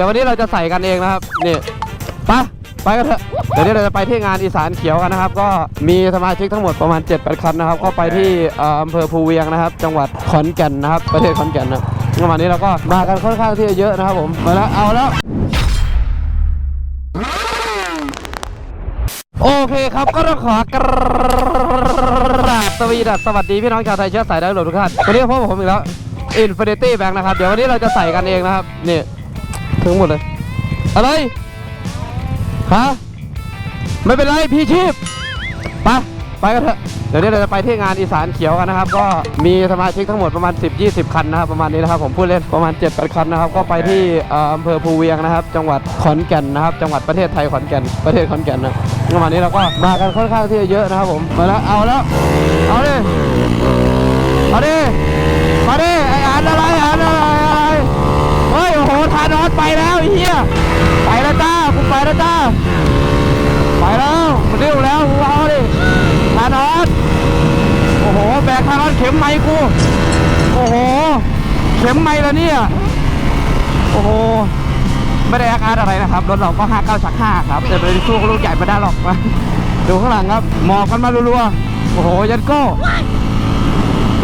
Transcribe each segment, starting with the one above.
ดี๋ยววันนี้เราจะใส่กันเองนะครับนี่ไปไปกันเถอะเดี๋ยวนี้เราจะไปที่งานอีสานเขียวกันนะครับ ก็มีสมาชิกทั้งหมดประมาณ7จ็ดคันนะครับ ก็ไปที่อำเภอภูเวียงนะครับ จังหวัดขอนแก่นนะครับประเทศขอนแก่นนะครับวันนี้เราก็มากันค่อนข้างที่จะเยอะนะครับ ผมมาแล้วเอาแล้วโอเคครับก็ต้องขอกราบสวีดัสสวัสดีพี่น้องชาวไทยเชื้อสายดาวหลวงทุกท่านวันนี้พบกับผมอีกแล้ว Infinity Bank นะครับ เดี๋ยววันนี้เราจะใส่กันเองนะครับนี่ ถึงหมดเลย อะไร ฮะ ไม่เป็นไร พี่ชีพ ไป ไปกันเถอะ เดี๋ยวนี้เราจะไปที่งานอีสานเขียวกันนะครับ ก็มีสมาชิกทั้งหมดประมาณ 10-20 คันนะครับ ประมาณนี้นะครับ ผมพูดเล่นประมาณ7 8คันนะครับ ก็ไปที่เอ่ออำเภอภูเวียงนะครับ จังหวัดขอนแก่นนะครับ จังหวัดประเทศไทยขอนแก่น ประเทศขอนแก่นนะประมาณนี้เราก็มากันค่อนข้างที่จะเยอะนะครับ ผม มาแล้ว เอาแล้ว เอาดิ เอาดิ มาดิ ไออ่านอะไรอ่านอะไรอะไรานอสโอ้โห แบกทานอสเข็มไม้กู โอ้โห เข็มไม้แล้วเนี่ย โอ้โห ไม่ได้อคอาร์อะไรนะครับ รถเราก็59ชัก5ครับ แต่ไปสู้กับลูกใหญ่ไม่ได้หรอกดูข้างหลังครับ หมอบกันมารัวๆ โอ้โห ยันโก้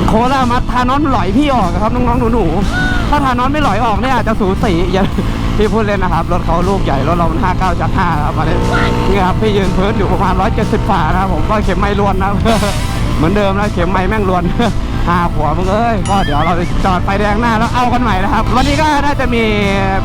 โครามาทานอนหลอยพี่ออกครับน้องๆหนูๆถ้าทานอนไม่หลอยออกเนี่ยอาจจะสูสีอย่า พี่พูดเล่นนะครับ รถเขาลูกใหญ่รถเรามัน59จาก5ครับมาเลยนี่ครับพี่ยืนพื้นอยู่ประมาณ170ฝ่านะครับผมก็เข็มไม่ล้วนนะเหมือนเดิมนะเข็มไม่แม่งล้วนห้าขวมึงเอ้ยก็เดี๋ยวเราจะจอดไฟแดงหน้าแล้วเอากันใหม่นะครับ วันนี้ก็น่าจะมี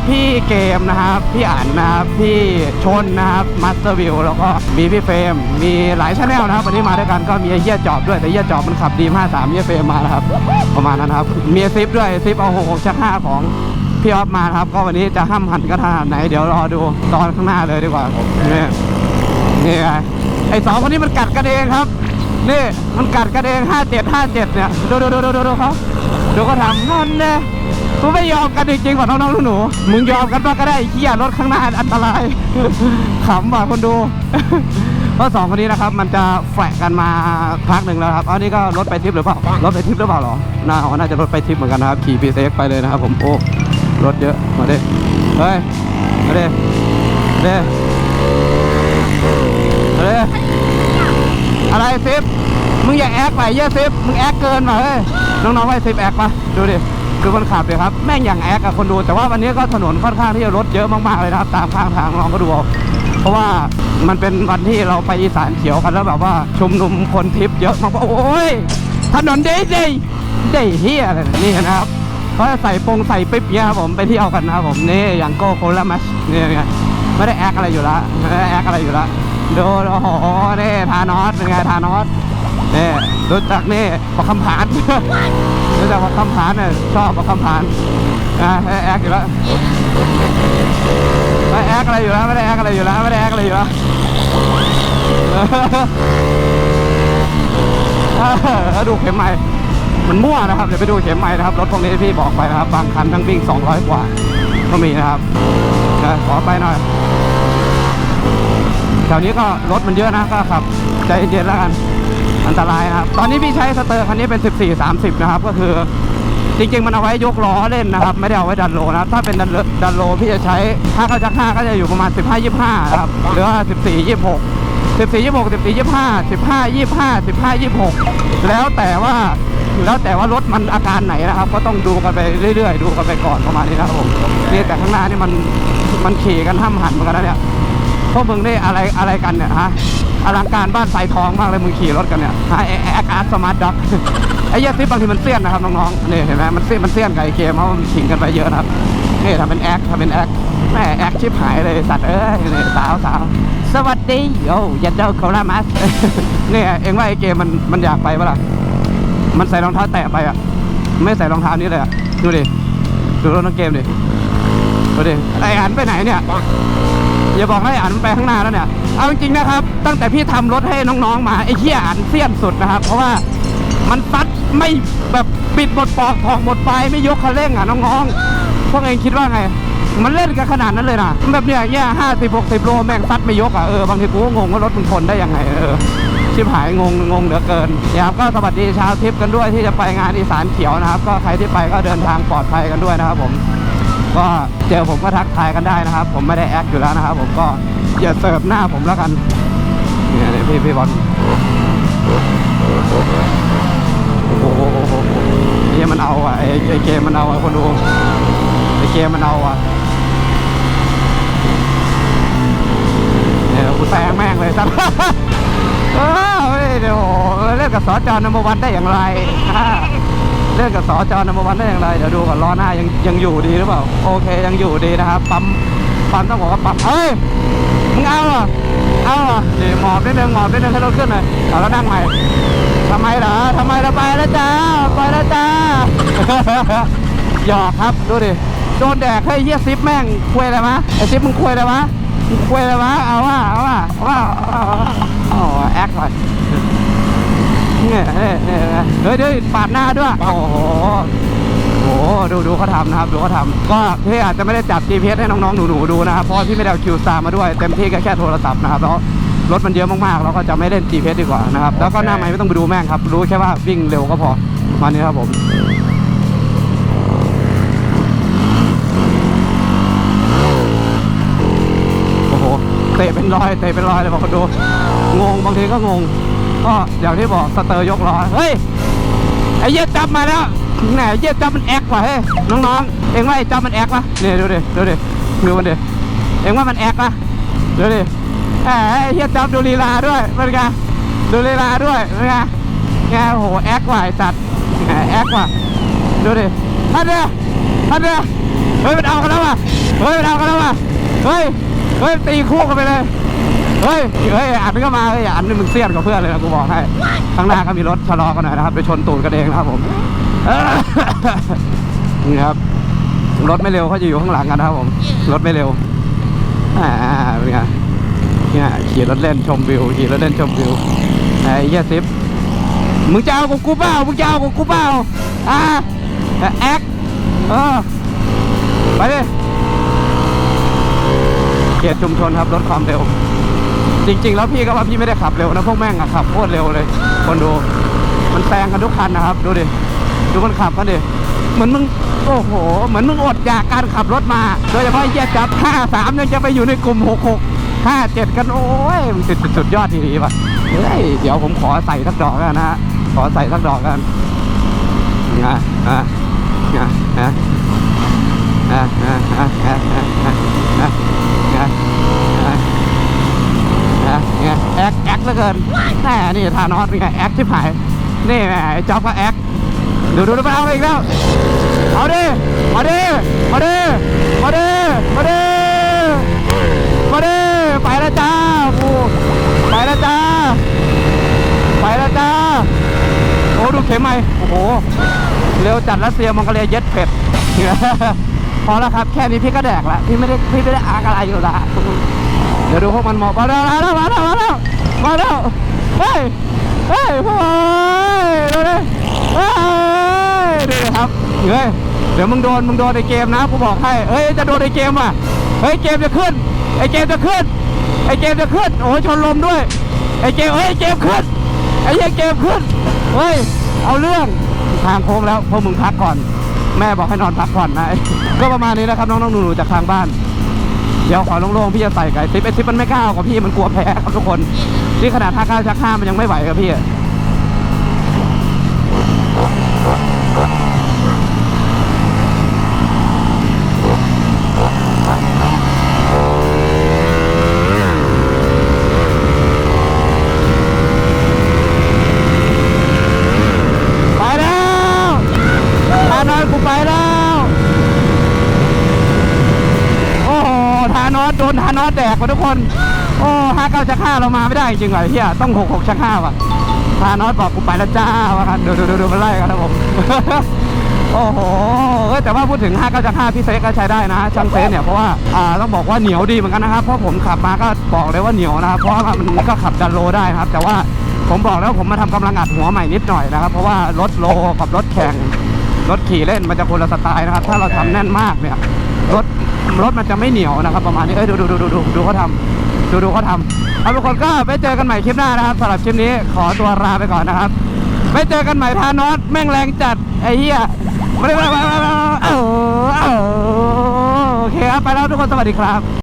พี่เกมนะครับ พี่อั๋นนะครับ พี่ชนนะครับมาสเตอร์วิวแล้วก็มีพี่เฟรมมีหลายชาแนลนะครับ วันนี้มาด้วยกันก็มีไอเหี้ยจอบด้วยแต่เหี้ยจอบมันขับดีม53เหี้ยเฟรมมานะครับ ประมาณนั้นครับ มีซิปด้วยซิปเอา6 6ชัก5ของ พี่ออฟมานะครับ ก็วันนี้จะห้ามหันกระทานไหน เดี๋ยวรอดูตอนข้างหน้าเลยดีกว่านี่นี่ไงไอ้สองคนนี้มันกัดกันเองครับนี่มันกัดกันเองห้าเจ็ดห้าเจ็ดเนี่ยดูดูดูดูดูดูเขาดูเขาทำนั่นเนี่ยกูไม่ยอมกันจริงๆกว่าน้องๆหนูๆมึงยอมกันบ้างก็ได้ไอ้เหี้ยรถข้างหน้าอันตรายขำว่ะคนดูเพราะสองคนนี้นะครับ มันจะแฝงกันมาพักหนึ่งแล้วครับอันนี้ก็รถไปทริปหรือเปล่ารถไปทริปหรือเปล่าหรอน่าอ๋อน่าจะรถไปทริปเหมือนกันนะครับขี่พีเซ็กไปเลยนะครับผมโอ้ รถเยอะ มาเดิเฮ้ย มาดิมาดิมาดิอะไรซิปมึงอย่าแอคไปเยอะซิปมึงแอคเกินมาเฮ้ย น้องๆว่าซิปแอคปะดูดิ คือคนขับเลยครับ แม่งอย่างแอคอะคนดู แต่ว่าวันนี้ก็ถนนค่อนข้างที่จะรถเยอะมากๆเลยนะครับ ตามข้างทางลองก็ดูเอาเพราะว่ามันเป็นวันที่เราไปอีสานเขียวกันแล้วแบบว่าชุมนุมคนทริปเยอะมากโอ้ยถนนเด้เด้เด้เฮียอะไรนี่นะครับ เขาจะใส่ปงใส่ปิ๊บเนี่ยครับผมไปเที่ยวกันนะครับผมนี่อย่างโก้โคลามัสนี่ไงไม่ได้แอคอะไรอยู่ละไม่ได้แอคอะไรอยู่ละดูโอ้โหนี่ทานอสเป็นไงทานอสนี่รู้จักนี่ประคำผานรู้จักประคำผานเนี่ยชอบประคำผานอ่าแอคอยู่ล้วไม่แอคอะไรอยู่แล้วไม่ได้แอคอะไรอยู่แล้วไม่ได้แอคอะไรอยู่แล้วดูเข็มใหม่ มันมั่วนะครับเดี๋ยวไปดูเข็มใหม่นะครับรถพวกนี้พี่บอกไปนะครับ บางคันทั้งวิ่ง 200 กว่า ก็มีนะครับนะขอไปหน่อยแถวนี้ก็รถมันเยอะนะก็ขับใจเย็นๆแล้วกันอันตรายนะครับ ตอนนี้พี่ใช้สเตอร์คันนี้เป็น 14 30 นะครับ ก็คือจริงๆ มันเอาไว้ยกล้อเล่นนะครับ ไม่ได้เอาไว้ดันโลนะครับ ถ้าเป็นดันโลดันโลพี่จะใช้ถ้าเขาจักห้าก็จะอยู่ประมาณ 15 25นะครับหรือว่า14 26 14 26 14 25 15 25 15 26 แล้วแต่ว่า แล้วแต่ว่ารถมันอาการไหนนะครับ ก็ต้องดูกันไปเรื่อยๆ ดูกันไปก่อนประมาณนี้นะครับผมเนี่ยแต่ข้างหน้านี่มันมันขี่กันห้ามหันเหมือนกันนะเนี่ยพวกมึงนี่อะไรอะไรกันเนี่ยฮะอลังการบ้านสายทองมากเลยมึงขี่รถกันเนี่ยฮะแอแอคอาร์สมาร์ทด็อกไอ้เหี้ยซิปบางทีมันเสี้ยนนะครับน้องๆนี่เห็นไหมมันเสี้ยนมันเสี้ยนกับไอเกมเพราะมันขิงกันไปเยอะนะครับนี่ทำเป็นแอคทำเป็นแอคแม่แอคชิบหายเลยสัตว์เอ้ยนี่สาวสาวสวัสดีโอ้ยันเจ้าโครามัสเนี่ยเองว่าไอเกมมันมันอยากไปปะล่ะ มันใส่รองเท้าแตะไปอะ ไม่ใส่รองเท้านี้เลยอะ ดูดิ ดูรถน้องเกมดิ ดูดิ ไอ้อันไปไหนเนี่ย อย่าบอกให้อ่านไปข้างหน้าแล้วเนี่ย เอาจริงๆนะครับ ตั้งแต่พี่ทำรถให้น้องๆมาไอ้เหี้ยอ่านเสี้ยนสุดนะครับ เพราะว่ามันซัดไม่แบบปิดหมดปอกถอกหมดไฟไม่ยกคันเร่งอะน้องๆ พวกเองคิดว่าไง มันเล่นกันขนาดนั้นเลยนะแบบเนี้ยแย่ห้าสิบหกสิบโลแม่งซัดไม่ยกอะเออบางทีกูก็งงว่ารถมันทนได้ยังไงเออ ชิบหายงงงงเหลือเกินนะครับก็สวัสดีชาวทริปกันด้วยที่จะไปงานอีสานเขียวนะครับ ก็ใครที่ไปก็เดินทางปลอดภัยกันด้วยนะครับผมก็เจอผมก็ทักทายกันได้นะครับ ผมไม่ได้แอคอยู่แล้วนะครับ ผมก็อย่าเสิร์ฟหน้าผมแล้วกันเนี่ยพี่พี่บอลโอ้โหนี่มันเอาอะไอ้ไอ้เกมมันเอาอะคนดูไอ้เกมมันเอาอะ เนี่ยกูแซงแม่งเลยสักเออเฮ้ยเดี๋ยวโอ้โหเล่นกับสจนัมวันได้อย่างไรเล่นกับสจนัมวันได้อย่างไรเดี๋ยวดูก่อนล้อหน้ายังยังอยู่ดีหรือเปล่าโอเคยังอยู่ดีนะครับปั๊มปั๊มต้องบอกว่าปั๊มเฮ้ยมึงเอาเหรอเอาเหรอนี่หมอบนิดนึงหมอบนิดนึงให้รถขึ้นหน่อยเอาแล้วนั่งใหม่ทำไมเหรอทำไมเราไปแล้วจ้าไปแล้วจ้าหยอกครับดูดิโดนแดกให้เยี่ยซิปแม่งคุยอะไรมะไอซิปมึงคุยอะไรมะ มึงคุยอะไรมะเอาว่าเอาว่าเอาว่าอาว่าเอาแอคหน่อยเนี่ยเนี่ยเนี่ยเฮ้ยเฮ้ยปาดหน้าด้วย โอ้โหโอ้โหดูดูเขาทำนะครับ ดูเขาทำก็พี่อาจจะไม่ได้จับ GPS ให้น้องๆหนูๆดูนะครับ เพราะพี่ไม่ได้เอาคิวซามาด้วย เต็มที่ก็แค่โทรศัพท์นะครับแล้วรถมันเยอะมากๆ เราก็จะไม่เล่น GPS ดีกว่านะครับ แล้วก็หน้าไม้ไม่ต้องไปดูแม่งครับ รู้แค่ว่าวิ่งเร็วก็พอมานี้ครับผม โอ้โห เตะเป็นรอยเตะเป็นรอยเลยบอกคนดูงงบางทีก็งงก็อย่างที่บอกสเตอร์ยกล้อเฮ้ยไอ้เหี้ยจับมาแล้วแหนเหี้ยจับมันแอคว่ะเฮ้ยน้องๆเองว่าไอ้จับมันแอคปะเนี่ยดูดิดูดิดูมันดิเองว่ามันแอคปะดูดิแหมไอ้เหี้ยจับดูลีลาด้วยเป็นไงดูลีลาด้วยเป็นไงไงโอ้โหแอคว่ะไอ้สัตว์แอคว่ะดูดิท่านเนี่ยท่านเนี่ยเฮ้ยมันเอากันแล้วว่ะเฮ้ยมันเอากันแล้วว่ะเฮ้ย เฮ้ยตีคู่กันไปเลย เฮ้ย เฮ้ยอันก็มาเฮ้ยอันนี่มึงเสียนกับเพื่อนเลยนะกูบอกให้ ข้างหน้าก็มีรถชะลอกันหน่อยนะครับ ไปชนตูดกันเองนะครับผม นี่ครับ รถไม่เร็วเขาจะอยู่ข้างหลังกันนะครับผม รถไม่เร็ว อ่าเป็นไงเนี่ยขี่รถเล่นชมวิว ขี่รถเล่นชมวิว ไอ้เหี้ยซิปมึงจะเอากับกูเปล่า มึงจะเอากับกูเปล่า อ่าแอคเออ ไปดิ เขตชุมชนครับรถความเร็ว จริง ๆ แล้วพี่ก็ว่าพี่ไม่ได้ขับเร็วนะพวกแม่งอะขับโคตรเร็วเลย คนดู มันแซงกันทุกคันนะครับ ดูดิดูมันขับกันดิเหมือนมึงโอ้โห เหมือนมึงอดอยากการขับรถมา โดยเฉพาะเหี้ยจับ 53ยังจะไปอยู่ในกลุ่ม 66 57 กัน โอ้ยมันสุดสุดยอดดีๆว่ะเฮ้ยเดี๋ยวผมขอใส่สักดอกกันนะฮะ ขอใส่สักดอกกันนะอะนะนะอะอะอะอะอะอะอะอะอะ นะไงแอคแอคเหลือเกินแหมนี่ทานอสเป็นไงแอคที่ผายนี่แหมจ๊อบก็แอคดูดูดูไปเอาอีกแล้วเอาดิมาดิมาดิมาดิมาดิมาดิไปแล้วจ้ากูไปแล้วจ้าไปแล้วจ้าโอ้ดูเข็มไหมโอ้โหเร็วจัดรัสเซียมองโกเลียเย็ดเผ็ดพอแล้วครับแค่นี้พี่ก็แดกละพี่ไม่ได้พี่ไม่ได้อาร์กอะไรอยู่ละ ดี๋ยวดูพวกมันหมอบมาแล้วมาแล้วมาแล้วมาแล้วมาแล้วเฮ้ยเฮ้ยพ่อยดูดิเฮ้ยดูดิครับเฮ้ยเดี๋ยวมึงโดนมึงโดนในเกมนะกูบอกให้เฮ้ยจะโดนในเกมอะเฮ้ยเกมจะขึ้นไอเกมจะขึ้นไอเกมจะขึ้นโอ้ยชนลมด้วยไอเกมเฮ้ยเกมขึ้นไอ้เหี้ยเกมขึ้นเฮ้ยเอาเรื่องทางโค้งแล้วพวกมึงพักก่อน แม่บอกให้นอนพักผ่อนนะก็ประมาณนี้นะครับน้องๆหนูๆจากทางบ้าน เดี๋ยวขอโล่งๆพี่จะใส่ไก่ซิปไอซิปมันไม่กล้าเอากับพี่มันกลัวแพ้ครับทุกคน ที่ขนาดท่าก้าวชักห้ามันยังไม่ไหวกับพี่อะไปแล้วทานอนกูไปแล้ว โอ้โหทาน อสโดนทานอสแดกว่ะทุกคน โอ้ห้าเก้าชักห้าเรามาไม่ได้จริงๆว่ะเฮียต้องหกหกชักห้าว่ะทานอสบอกกูไปแล้วจ้าว่ากันดูดูดูดูมันไล่กันนะผม โอ้โหเอ้ยแต่ว่าพูดถึง 5 9จาก5พี่เซก็ใช้ได้นะช่างเซเนี่ยเพราะว่าอ่าต้องบอกว่าเหนียวดีเหมือนกันนะครับเพราะผมขับมาก็บอกเลยว่าเหนียวนะครับเพราะว่ามันก็ขับดันโลได้นะครับ แต่ว่าผมบอกแล้วผมมาทำกำลังอัดหัวใหม่นิดหน่อยนะครับ เพราะว่ารถโลกับรถแข่งรถขี่เล่นมันจะคนละสไตล์นะครับ ถ้าเราทำแน่นมากเนี่ยรถ รถมันจะไม่เหนียวนะครับ ประมาณนี้เอ้ยดูดูดูดูดูดูเขาทำดูดูเขาทำเอาทุกคนก็ไปเจอกันใหม่คลิปหน้านะครับสำหรับคลิปนี้ขอตัวลาไปก่อนนะครับไปเจอกันใหม่ทานอสแม่งแรงจัดไอ้เหี้ยไม่ได้ไม่ได้ไม่ได้เอเคครับไปแล้วทุกคนสวัสดีครับ